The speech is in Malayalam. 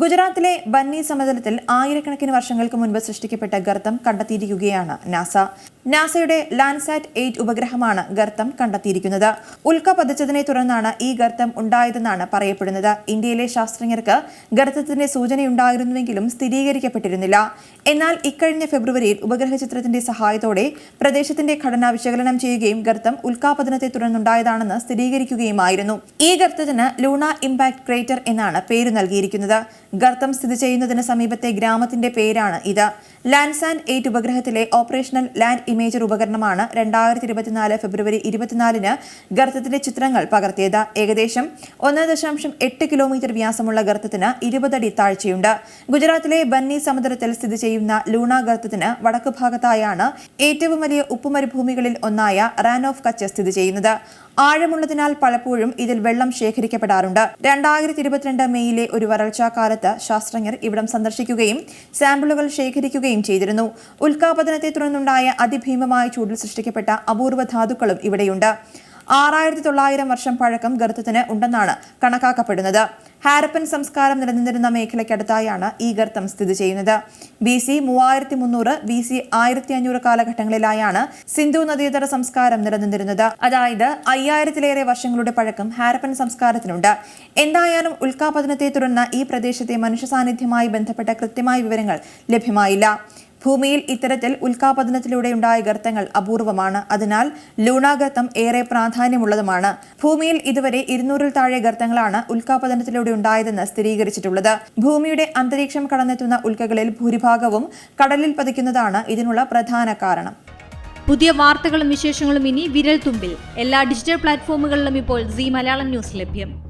ഗുജറാത്തിലെ ബന്നി സമതലത്തിൽ ആയിരക്കണക്കിന് വർഷങ്ങൾക്ക് മുൻപ് സൃഷ്ടിക്കപ്പെട്ട ഗർത്തം കണ്ടെത്തിയിരിക്കുകയാണ് നാസ. നാസയുടെ ലാൻസാറ്റ് എയ്റ്റ് ഉപഗ്രഹമാണ് ഗർത്തം കണ്ടെത്തിയിരിക്കുന്നത്. ഉൽക്ക പതിച്ചതിനെ തുടർന്നാണ് ഈ ഗർത്തം ഉണ്ടായതെന്നാണ് പറയപ്പെടുന്നത്. ഇന്ത്യയിലെ ശാസ്ത്രജ്ഞർക്ക് ഗർത്തത്തിന്റെ സൂചനയുണ്ടായിരുന്നുവെങ്കിലും സ്ഥിരീകരിക്കപ്പെട്ടിരുന്നില്ല. എന്നാൽ ഇക്കഴിഞ്ഞ ഫെബ്രുവരിയിൽ ഉപഗ്രഹ ചിത്രത്തിന്റെ സഹായത്തോടെ പ്രദേശത്തിന്റെ ഘടന വിശകലനം ചെയ്യുകയും ഗർത്തം ഉൽക്കാപതനത്തെ തുടർന്നുണ്ടായതാണെന്ന് സ്ഥിരീകരിക്കുകയുമായിരുന്നു. ഈ ഗർത്തത്തിന് ലൂണ ഇമ്പാക്ട് ക്രേറ്റർ എന്നാണ് പേര് നൽകിയിരിക്കുന്നത്. ഗർത്തം സ്ഥിതി ചെയ്യുന്നതിന് സമീപത്തെ ഗ്രാമത്തിന്റെ പേരാണ് ഇത്. ലാൻസാൻഡ് എയ്റ്റ് ഉപഗ്രഹത്തിലെ ഓപ്പറേഷണൽ ലാൻഡ് ഇമേജർ ഉപകരണമാണ് രണ്ടായിരത്തി ഇരുപത്തിനാല് ഫെബ്രുവരി ഇരുപത്തിനാലിന് ഗർത്തത്തിന്റെ ചിത്രങ്ങൾ പകർത്തിയത്. ഏകദേശം ഒന്ന് ദശാംശം എട്ട് കിലോമീറ്റർ വ്യാസമുള്ള ഗർത്തത്തിന് ഇരുപതടി താഴ്ചയുണ്ട്. ഗുജറാത്തിലെ ബന്നി സമുദ്രത്തിൽ സ്ഥിതി ചെയ്യുന്ന ലൂണ ഗർത്തത്തിന് വടക്കു ഭാഗത്തായാണ് ഏറ്റവും വലിയ ഉപ്പുമരുഭൂമികളിൽ ഒന്നായ റാൻ ഓഫ് കച്ച് സ്ഥിതി ചെയ്യുന്നത്. ആഴമുള്ളതിനാൽ പലപ്പോഴും ഇതിൽ വെള്ളം ശേഖരിക്കപ്പെടാറുണ്ട്. രണ്ടായിരത്തി ഇരുപത്തിരണ്ട് മെയ്യിലെ ഒരു വരൾച്ചാ കാലത്ത് ശാസ്ത്രജ്ഞർ ഇവിടം സന്ദർശിക്കുകയും സാമ്പിളുകൾ ശേഖരിക്കുകയും ചെയ്തിരുന്നു. ഉൽക്കാപതനത്തെ തുടർന്നുണ്ടായ അതിഭീമമായ ചൂടിൽ സൃഷ്ടിക്കപ്പെട്ട അപൂർവ ധാതുക്കളും ഇവിടെയുണ്ട്. ആറായിരത്തി തൊള്ളായിരം വർഷം പഴക്കം ഗർത്തത്തിന് ഉണ്ടെന്നാണ് കണക്കാക്കപ്പെടുന്നത്. ഹാരപ്പൻ സംസ്കാരം നിലനിന്നിരുന്ന മേഖലയ്ക്കടുത്തായാണ് ഈ ഗർത്തം സ്ഥിതി ചെയ്യുന്നത്. ബി സി മൂവായിരത്തി മുന്നൂറ് ബി സി ആയിരത്തി അഞ്ഞൂറ് കാലഘട്ടങ്ങളിലായാണ് സിന്ധു നദീതര സംസ്കാരം നിലനിന്നിരുന്നത്. അതായത് അയ്യായിരത്തിലേറെ വർഷങ്ങളുടെ പഴക്കം ഹാരപ്പൻ സംസ്കാരത്തിനുണ്ട്. എന്തായാലും ഉൽക്കാപതനത്തെ തുടർന്ന് ഈ പ്രദേശത്തെ മനുഷ്യ സാന്നിധ്യമായി ബന്ധപ്പെട്ട കൃത്യമായ വിവരങ്ങൾ ലഭ്യമായില്ല. ഭൂമിയിൽ ഇത്തരത്തിൽ ഉൽക്കാപതനത്തിലൂടെ ഉണ്ടായ ഗർത്തങ്ങൾ അപൂർവമാണ്. അതിനാൽ ലൂണാഗർത്തം ഏറെ പ്രാധാന്യമുള്ളതുമാണ്. ഭൂമിയിൽ ഇതുവരെ ഇരുന്നൂറിൽ താഴെ ഗർത്തങ്ങളാണ് ഉൽക്കാപതനത്തിലൂടെ ഉണ്ടായതെന്ന് സ്ഥിരീകരിച്ചിട്ടുള്ളത്. ഭൂമിയുടെ അന്തരീക്ഷം കടന്നെത്തുന്ന ഉൽക്കകളിൽ ഭൂരിഭാഗവും കടലിൽ പതിക്കുന്നതാണ് ഇതിനുള്ള പ്രധാന കാരണം. പുതിയ വാർത്തകളും വിശേഷങ്ങളും ഇനി വിരൽ തുമ്പിൽ എല്ലാ ഡിജിറ്റൽ പ്ലാറ്റ്ഫോമുകളിലും ഇപ്പോൾ സി മലയാളം ന്യൂസ് ലഭ്യം.